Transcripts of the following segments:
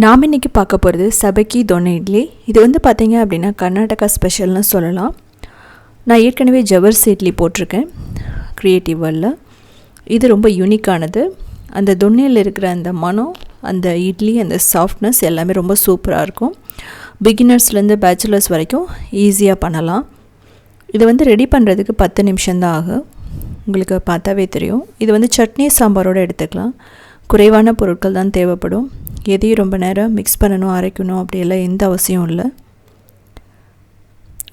நாம் இன்றைக்கி பார்க்க போகிறது சபக்கி தொன்னை இட்லி. இது வந்து பார்த்திங்க அப்படின்னா கர்நாடகா ஸ்பெஷல்னு சொல்லலாம். நான் ஏற்கனவே ஜவர்ஸ் இட்லி போட்டிருக்கேன் க்ரியேட்டிவ் வேர்ல்டில் இது ரொம்ப யூனிக்கானது அந்த தொன்னையில் இருக்கிற அந்த மனம் அந்த இட்லி அந்த சாஃப்ட்னஸ் எல்லாமே ரொம்ப சூப்பராக இருக்கும். பிகினர்ஸ்லேருந்து பேச்சுலர்ஸ் வரைக்கும் ஈஸியாக பண்ணலாம். இதை வந்து ரெடி பண்ணுறதுக்கு பத்து நிமிஷம்தான் ஆகும். உங்களுக்கு பார்த்தாவே தெரியும். இது வந்து சட்னி சாம்பாரோடு எடுத்துக்கலாம். குறைவான பொருட்கள் தான் தேவைப்படும். எதையும் ரொம்ப நேரம் மிக்ஸ் பண்ணணும் அரைக்கணும் அப்படியெல்லாம் எந்த அவசியம் இல்லை.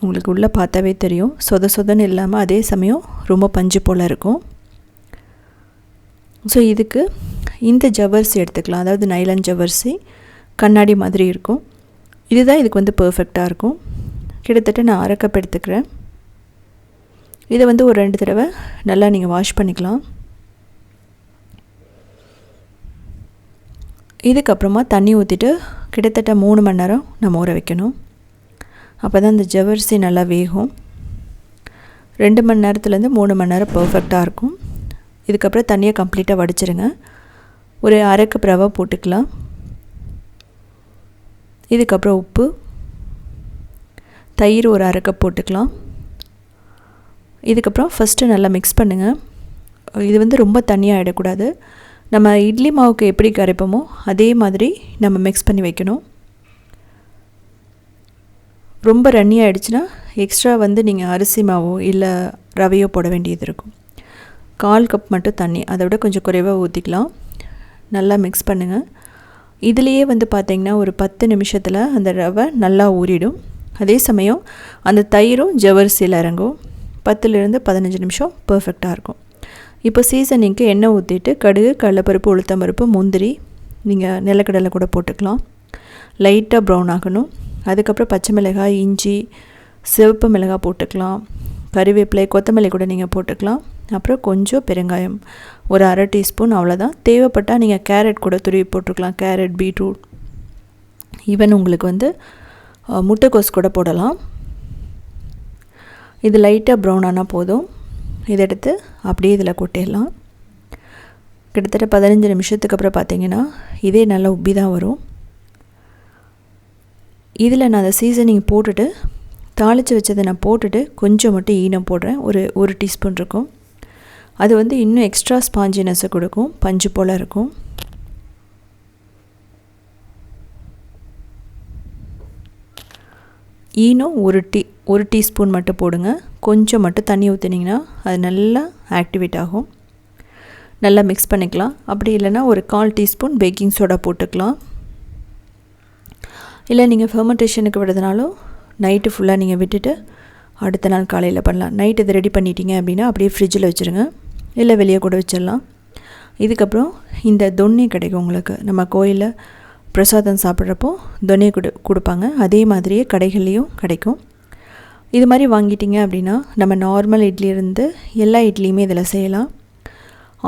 உங்களுக்கு உள்ளே பார்த்தாவே தெரியும். சொத சொதன்னு இல்லாமல் அதே சமயம் ரொம்ப பஞ்சு போல் இருக்கும். ஸோ இதுக்கு இந்த ஜவர்சி எடுத்துக்கலாம். அதாவது நைலன் ஜவர்சி கண்ணாடி மாதிரி இருக்கும். இதுதான் இதுக்கு வந்து பர்ஃபெக்டாக இருக்கும். கிட்டத்தட்ட நான் அரைக்கப் எடுத்துக்கிறேன். இதை வந்து ஒரு ரெண்டு தடவை நல்லா நீங்கள் வாஷ் பண்ணிக்கலாம். இதுக்கப்புறமா தண்ணி ஊற்றிட்டு கிட்டத்தட்ட மூணு மணி நேரம் நம்ம ஊற வைக்கணும். அப்போ தான் இந்த ஜவரிசி நல்லா வேகும். ரெண்டு மணி நேரத்துலேருந்து மூணு மணி நேரம் பர்ஃபெக்டாக இருக்கும். இதுக்கப்புறம் தண்ணியை கம்ப்ளீட்டாக வடிச்சிருங்க. ஒரு அரை கப் ரவை போட்டுக்கலாம். இதுக்கப்புறம் உப்பு. தயிர் ஒரு அரை கப் போட்டுக்கலாம். இதுக்கப்புறம் ஃபஸ்ட்டு நல்லா மிக்ஸ் பண்ணுங்கள் இது வந்து ரொம்ப தண்ணியாக ஆகிடக்கூடாது நம்ம இட்லி மாவுக்கு எப்படி கரைப்போமோ அதே மாதிரி நம்ம மிக்ஸ் பண்ணி வைக்கணும். ரொம்ப ரன்னி ஆகிடுச்சுன்னா எக்ஸ்ட்ரா வந்து நீங்கள் அரிசி மாவோ இல்லை ரவையோ போட வேண்டியது இருக்கும். கால் கப் மட்டும் தண்ணி அதை விட கொஞ்சம் குறைவாக ஊற்றிக்கலாம் நல்லா மிக்ஸ் பண்ணுங்கள் இதுலேயே வந்து பார்த்திங்கன்னா ஒரு பத்து நிமிஷத்தில் அந்த ரவை நல்லா ஊறிடும். அதே சமயம் அந்த தயிரும் ஜவரிசியில் இறங்கும். பத்துலேருந்து பதினஞ்சு நிமிஷம் பர்ஃபெக்டாக இருக்கும். இப்போ சீசனிங்க்கு எண்ணெய் ஊற்றிட்டு கடுகு கடலைப்பருப்பு உளுத்தம்பருப்பு முந்திரி நீங்கள் நிலக்கடலை கூட போட்டுக்கலாம். லைட்டாக ப்ரௌன் ஆகணும். அதுக்கப்புறம் பச்சை மிளகாய் இஞ்சி சிவப்பு மிளகாய் போட்டுக்கலாம். கறிவேப்பிலை கொத்தமல்லி கூட நீங்கள் போட்டுக்கலாம். அப்புறம் கொஞ்சம் பெருங்காயம். ஒரு அரை டீஸ்பூன் அவ்வளோதான் தேவைப்பட்டால் நீங்கள் கேரட் கூட துருவி போட்டுக்கலாம். Carrot beetroot. ஈவன் உங்களுக்கு வந்து முட்டைக்கோஸ் கூட போடலாம். இது லைட்டாக ப்ரௌன் ஆனால் போதும். இதை எடுத்து அப்படியே இதில் கொட்டிடலாம். கிட்டத்தட்ட பதினஞ்சு நிமிஷத்துக்கு அப்புறம் பார்த்தீங்கன்னா இதே நல்லா உப்பி தான் வரும். இதில் நான் அந்த சீசனிங் போட்டுட்டு தாளித்து வச்சதை நான் போட்டுட்டு கொஞ்சம் மட்டும் ஈனம் போடுறேன். ஒரு ஒரு டீஸ்பூன் இருக்கும். அது வந்து இன்னும் எக்ஸ்ட்ரா ஸ்பாஞ்சினஸை கொடுக்கும். பஞ்சு போல் இருக்கும். ஈனம் ஒரு டீ ஒரு டீஸ்பூன் மட்டும் போடுங்க. கொஞ்சம் மட்டும் தண்ணி ஊற்றுனீங்கன்னா அது நல்லா ஆக்டிவேட் ஆகும். நல்லா மிக்ஸ் பண்ணிக்கலாம். அப்படி இல்லைன்னா ஒரு கால் டீஸ்பூன் பேக்கிங் சோடா போட்டுக்கலாம். இல்லை நீங்கள் ஃபெர்மெண்டேஷனுக்கு விடுறதுனாலும் நைட்டு ஃபுல்லாக நீங்கள் விட்டுட்டு அடுத்த நாள் காலையில் பண்ணலாம். நைட் இதை ரெடி பண்ணிட்டீங்க அப்படின்னா அப்படியே ஃப்ரிட்ஜில் வச்சுருங்க. இல்லை வெளியே கூட வச்சிடலாம். இதுக்கப்புறம் இந்த தொன்னி கிடைக்கும் உங்களுக்கு நம்ம கோயிலில் பிரசாதம் சாப்பிட்றப்போ துணையை கொடு கொடுப்பாங்க. அதே மாதிரியே கடைகள்லேயும் கிடைக்கும். இது மாதிரி வாங்கிட்டீங்க அப்படின்னா நம்ம நார்மல் இட்லி இருந்து எல்லா இட்லியுமே இதில் செய்யலாம்.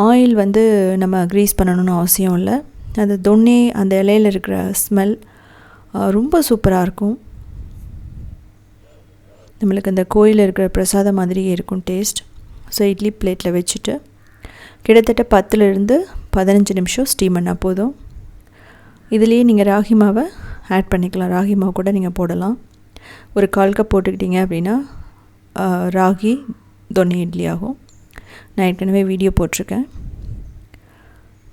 ஆயில் வந்து நம்ம க்ரீஸ் பண்ணணும்னு அவசியம் இல்லை. அந்த தொன்னே அந்த இலையில் இருக்கிற ஸ்மெல் ரொம்ப சூப்பராக இருக்கும். நம்மளுக்கு அந்த கோயிலில் இருக்கிற பிரசாதம் மாதிரியே இருக்கும் டேஸ்ட் ஸோ இட்லி பிளேட்டில் வச்சுட்டு கிட்டத்தட்ட பத்துலேருந்து பதினஞ்சு நிமிஷம் ஸ்டீம் பண்ணால் போதும். இதுலேயே நீங்கள் ராகி மாவை ஆட் பண்ணிக்கலாம். ராகி மாவு கூட நீங்கள் போடலாம். ஒரு கால் கப் போட்டுக்கிட்டிங்க அப்படின்னா ராகி தொன்னி இட்லி ஆகும். நான் ஏற்கனவே வீடியோ போட்டிருக்கேன்.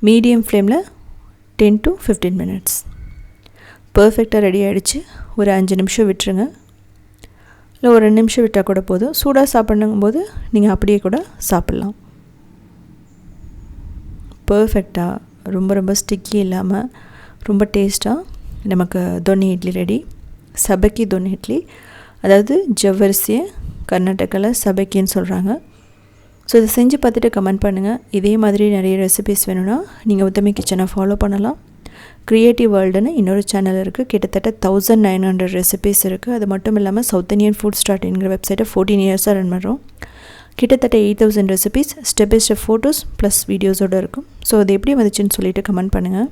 மீடியம் ஃப்ளேமில் டென் டு ஃபிஃப்டீன் மினிட்ஸ் பர்ஃபெக்டாக ரெடி ஆகிடுச்சு ஒரு அஞ்சு நிமிஷம் விட்டுருங்க. இல்லை ஒரு ரெண்டு நிமிஷம் விட்டால் கூட போதும். சூடாக சாப்பிடணுங்கும் போது நீங்கள் அப்படியே கூட சாப்பிட்லாம். பர்ஃபெக்டாக ரொம்ப ரொம்ப ஸ்டிக்கி இல்லாமல் ரொம்ப டேஸ்ட்டாக நமக்கு தொன்னி இட்லி ரெடி சபக்கி தொன்னி இட்லி. அதாவது ஜவ்வரிசியை கர்நாடகாவில் சபக்கின்னு சொல்கிறாங்க ஸோ இதை செஞ்சு பார்த்துட்டு கமெண்ட் பண்ணுங்கள் இதே மாதிரி நிறைய ரெசிபிஸ் வேணும்னா நீங்கள் உத்தமி கிச்சனை ஃபாலோ பண்ணலாம். க்ரியேட்டிவ் வேர்ல்டுன்னு இன்னொரு சேனல் இருக்குது கிட்டத்தட்ட தௌசண்ட் நைன் ஹண்ட்ரட் ரெசிபிஸ் இருக்குது அது மட்டும் இல்லாமல் சவுத் இந்தியன் ஃபுட் ஸ்டார்ட்ங்கிற வெப்சைட்டை ஃபோர்டீன் இயர்ஸாக ரன் பண்ணுறோம் கிட்டத்தட்ட eight thousand recipes step by step photos plus வீடியோஸோடு இருக்கும். ஸோ அது எப்படி வந்துச்சுன்னு சொல்லிவிட்டு கமெண்ட் பண்ணுங்கள்